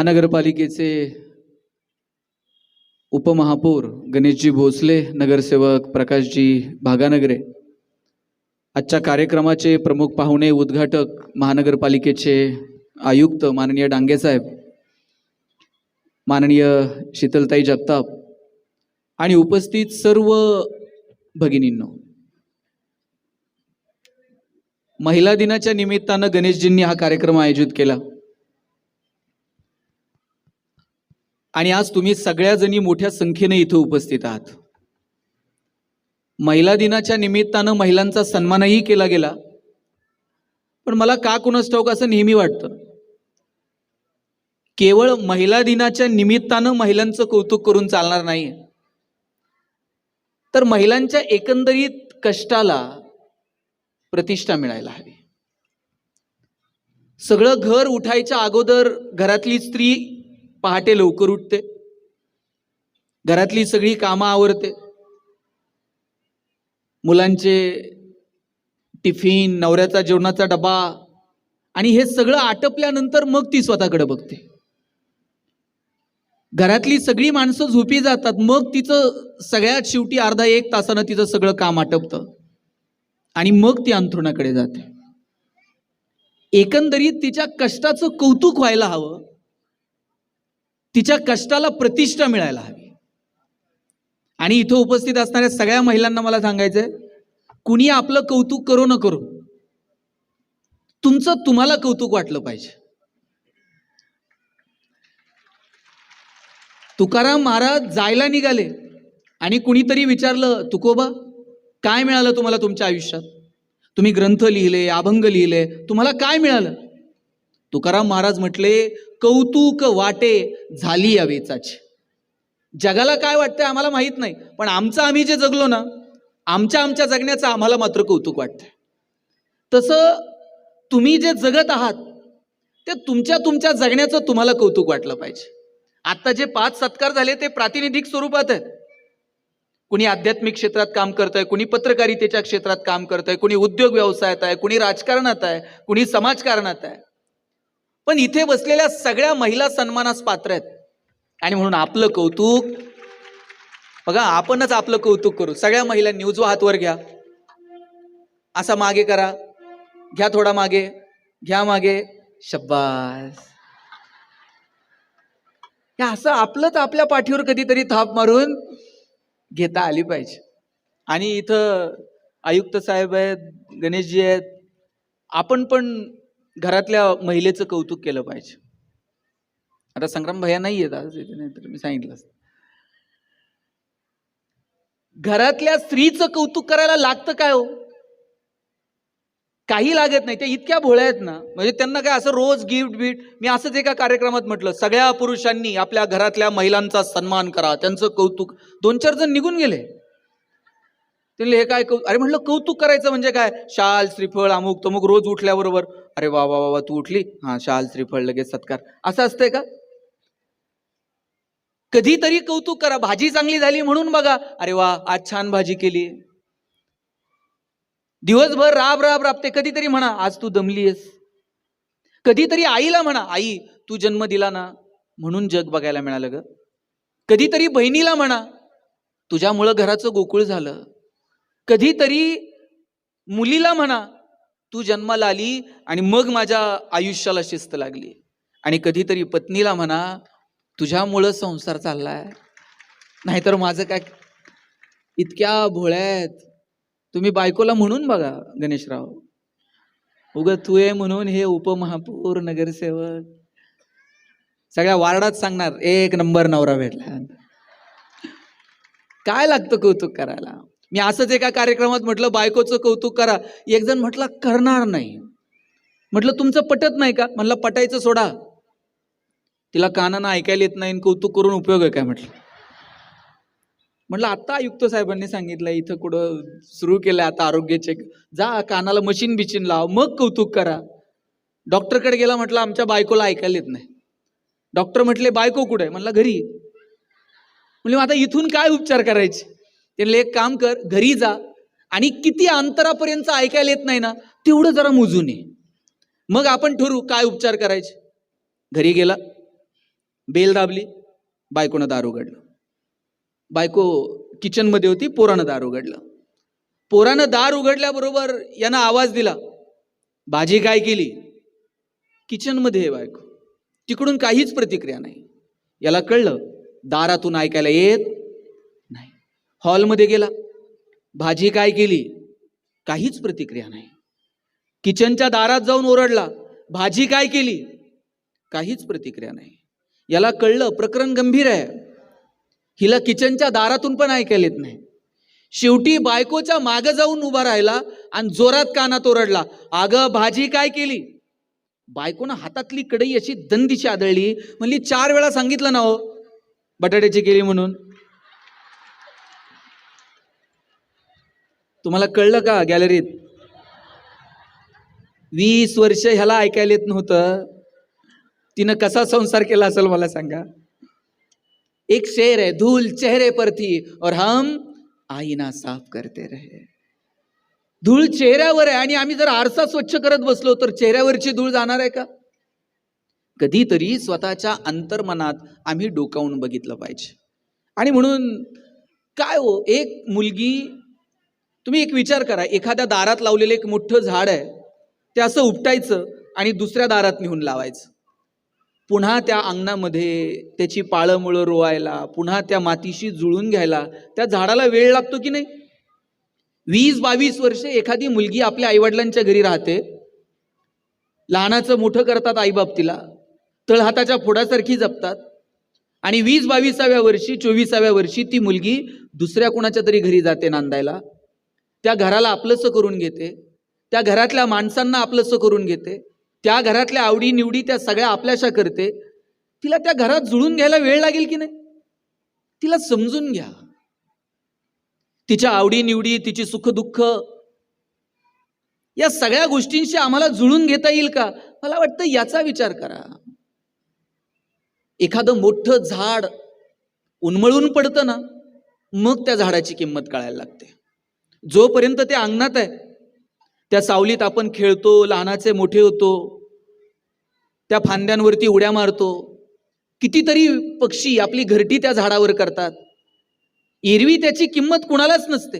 महानगरपालिकेचे उपमहापौर गणेशजी भोसले नगरसेवक प्रकाशजी भागानगरे. आजच्या कार्यक्रमाचे प्रमुख पाहुणे उद्घाटक महानगरपालिकेचे आयुक्त माननीय डांगेसाहेब माननीय शीतलताई जगताप आणि उपस्थित सर्व भगिनींनो. महिला दिनाच्या निमित्तानं गणेशजींनी हा कार्यक्रम आयोजित केला. आणि आज तुम्ही सगळ्या जणी मोठ्या संख्येने इथं उपस्थित आहात. महिला दिनाच्या निमित्तानं महिलांचा सन्मानही केला गेला. पण मला का कुणास ठाऊक असं नेहमी वाटतं. केवळ महिला दिनाच्या निमित्तानं महिलांचं कौतुक करून चालणार नाही तर महिलांच्या एकंदरीत कष्टाला प्रतिष्ठा मिळायला हवी. सगळं घर उठायच्या अगोदर घरातली स्त्री पहाटे लवकर उठते. घरातली सगळी कामं आवरते. मुलांचे टिफिन नवऱ्याचा जेवणाचा डबा आणि हे सगळं आटपल्यानंतर मग ती स्वतःकडे बघते. घरातली सगळी माणसं झोपी जातात मग तिचं सगळ्यात शेवटी अर्धा एक तासानं तिचं सगळं काम आटपतं आणि मग ती अंथरुणाकडे जाते. एकंदरीत तिच्या कष्टाचं कौतुक व्हायला हवं. तिच्या कष्टाला प्रतिष्ठा मिळायला हवी. आणि इथं उपस्थित असणाऱ्या सगळ्या महिलांना मला सांगायचंय कुणी आपलं कौतुक करो न करो तुमचं तुम्हाला कौतुक वाटलं पाहिजे. तुकाराम महाराज जायला निघाले आणि कुणीतरी विचारलं तुकोबा काय मिळालं तुम्हाला तुमच्या आयुष्यात? तुम्ही ग्रंथ लिहिले अभंग लिहिले तुम्हाला काय मिळालं? तुकाराम महाराज म्हटले कौतुक वाटे झाली या वेचाची. जगाला काय वाटतंय आम्हाला माहीत नाही पण आमचं आम्ही जे जगलो ना आमच्या आमच्या जगण्याचं आम्हाला मात्र कौतुक वाटतंय. तसं तुम्ही जे जगत आहात ते तुमच्या तुमच्या जगण्याचं तुम्हाला कौतुक वाटलं पाहिजे. आत्ता जे पाच सत्कार झाले ते प्रातिनिधिक स्वरूपात आहेत. कुणी आध्यात्मिक क्षेत्रात काम करत आहे कुणी पत्रकारितेच्या क्षेत्रात काम करत आहे कुणी उद्योग व्यवसायात आहे कुणी राजकारणात आहे कुणी समाजकारणात आहे. पण इथे बसलेल्या सगळ्या महिला सन्मानास पात्र आहेत. आणि म्हणून आपलं कौतुक बघा आपणच आपलं कौतुक करू. सगळ्या महिलांनी उजवा हातवर घ्या. असा मागे करा. घ्या थोडा मागे. घ्या मागे. शब्बास. हे असं आपलंच आपल्या पाठीवर कधीतरी थाप मारून घेता आली पाहिजे. आणि इथं आयुक्त साहेब आहेत गणेशजी आहेत आपण पण घरातल्या महिलेचं कौतुक केलं पाहिजे. आता संग्राम भैया नाही येत आज नाहीतर नाही मी सांगितलं घरातल्या स्त्रीचं कौतुक करायला लागतं काय हो? काही लागत नाही. त्या इतक्या भोळ्या आहेत ना म्हणजे त्यांना काय असं रोज गिफ्ट बिफ्ट मी असंच एका कार्यक्रमात म्हटलं सगळ्या पुरुषांनी आपल्या घरातल्या महिलांचा सन्मान करा त्यांचं कौतुक. दोन चार जण निघून गेले. ते हे काय कौ अरे म्हटलं कौतुक करायचं म्हणजे काय? शाल श्रीफळ अमुक तमुक रोज उठल्याबरोबर अरे वा वा वा तू उठली? हा शाल श्रीफळ लगेच सत्कार. असं असतंय का? कधीतरी कौतुक करा भाजी चांगली झाली म्हणून बघा. अरे वा आज छान भाजी केली. दिवसभर राब राब राबते कधीतरी म्हणा आज तू दमलीयस. कधीतरी आईला म्हणा आई तू जन्म दिला ना? म्हणून जग बघायला मिळालं ग. कधीतरी बहिणीला म्हणा तुझ्यामुळं घराचं गोकुळ झालं. कधीतरी मुलीला म्हणा तू जन्माला आली आणि मग माझ्या आयुष्याला शिस्त लागली. आणि कधीतरी पत्नीला म्हणा तुझ्यामुळं संसार चाललाय. नाहीतर माझं काय इतक्या भोळ्या आहेत तुम्ही बायकोला म्हणून बघा गणेशराव. उग तू ये म्हणून हे उपमहापौर नगरसेवक. सगळ्या वार्डात सांगणार एक नंबर नवरा भेटला. काय लागतं कौतुक करायला? मी असंच एका कार्यक्रमात म्हटलं बायकोचं कौतुक करा. एक जण करणार नाही. म्हटलं तुमचं पटत नाही का? म्हटलं पटायचं सोडा. तिला कानानं ऐकायला येत नाही आणि कौतुक करून उपयोग आहे काय म्हटलं. म्हटलं आता आयुक्त साहेबांनी सांगितलं इथं कुठं सुरू केलंय आता आरोग्य चेक जा कानाला मशीन बिशीन लाव मग कौतुक करा. डॉक्टरकडे गेला म्हटलं आमच्या बायकोला ऐकायला येत नाही. डॉक्टर म्हटले बायको कुठे म्हटलं घरी. म्हणजे मग आता इथून काय उपचार करायचे? त्यांना एक काम कर घरी जा आणि किती अंतरापर्यंत ऐकायला येत नाही ना तेवढं जरा मोजून ये. मग आपण ठरवू काय उपचार करायचे. घरी गेला बेल दाबली बायकोनं दार उघडलं. बायको किचनमध्ये होती पोरानं दार उघडलं. पोरानं दार उघडल्याबरोबर यानं आवाज दिला भाजी काय केली? किचनमध्ये आहे बायको. तिकडून काहीच प्रतिक्रिया नाही. याला कळलं दारातून ऐकायला येत हॉलमध्ये गेला. भाजी काय केली? काहीच प्रतिक्रिया नाही. किचनच्या दारात जाऊन ओरडला भाजी काय केली? काहीच प्रतिक्रिया नाही. याला कळलं प्रकरण गंभीर आहे. हिला किचनच्या दारातून पण ऐकायला येत नाही. शेवटी बायकोच्या मागं जाऊन उभा राहिला आणि जोरात कानात ओरडला अगं भाजी काय केली? बायकोनं हातातली कढई अशी दंदिशी आदळली. म्हणली चार वेळा सांगितलं ना हो बटाट्याची केली म्हणून. तुम्हाला कळलं का गॅलरीत? वीस वर्ष ह्याला ऐकायला येत नव्हतं. तिनं कसा संसार केला असेल मला सांगा. एक शेर है धूल चेहरे पर थी और हम आईना साफ करते रहे. धूळ चेहऱ्यावर आहे आणि आम्ही जर आरसा स्वच्छ करत बसलो तर चेहऱ्यावरची धूळ जाणार आहे का? कधीतरी स्वतःच्या अंतर्मनात आम्ही डोकावून बघितलं पाहिजे. आणि म्हणून काय हो एक मुलगी तुम्ही एक विचार करा एखाद्या दारात लावलेलं एक मोठं झाड आहे ते असं उपटायचं आणि दुसऱ्या दारात नेऊन लावायचं. पुन्हा त्या अंगणामध्ये त्याची पाळंमुळं रोवायला पुन्हा त्या मातीशी जुळून घ्यायला त्या झाडाला वेळ लागतो की नाही? वीस बावीस वर्ष एखादी मुलगी आपल्या आईवडिलांच्या घरी राहते लहानाचं मोठं करतात आईबाप तिला तळहाताच्या फोडासारखी जपतात आणि वीस बावीसाव्या वर्षी चोवीसाव्या वर्षी ती मुलगी दुसऱ्या कुणाच्या तरी घरी जाते नांदायला. त्या घराला आपलंसं करून घेते. त्या घरातल्या माणसांना आपलंसं करून घेते. त्या घरातल्या आवडीनिवडी त्या सगळ्या आपल्याशा करते. तिला त्या घरात जुळून घ्यायला वेळ लागेल की नाही? तिला समजून घ्या. तिच्या आवडीनिवडी तिची सुखदुःख या सगळ्या गोष्टींशी आम्हाला जुळून घेता येईल का? मला वाटतं याचा विचार करा. एखादं मोठं झाड उन्मळून पडतं ना मग त्या झाडाची किंमत कळायला लागते. जोपर्यंत ते अंगणात आहे त्या सावलीत आपण खेळतो लहानाचे मोठे होतो त्या फांद्यांवरती उड्या मारतो कितीतरी पक्षी आपली घरटी त्या झाडावर करतात. एरवी त्याची किंमत कुणालाच नसते.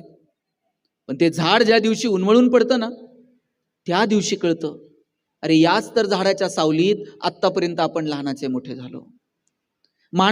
पण ते झाड ज्या दिवशी उन्मळून पडतं ना त्या दिवशी कळतं अरे याच तर झाडाच्या सावलीत आत्तापर्यंत आपण लहानाचे मोठे झालो.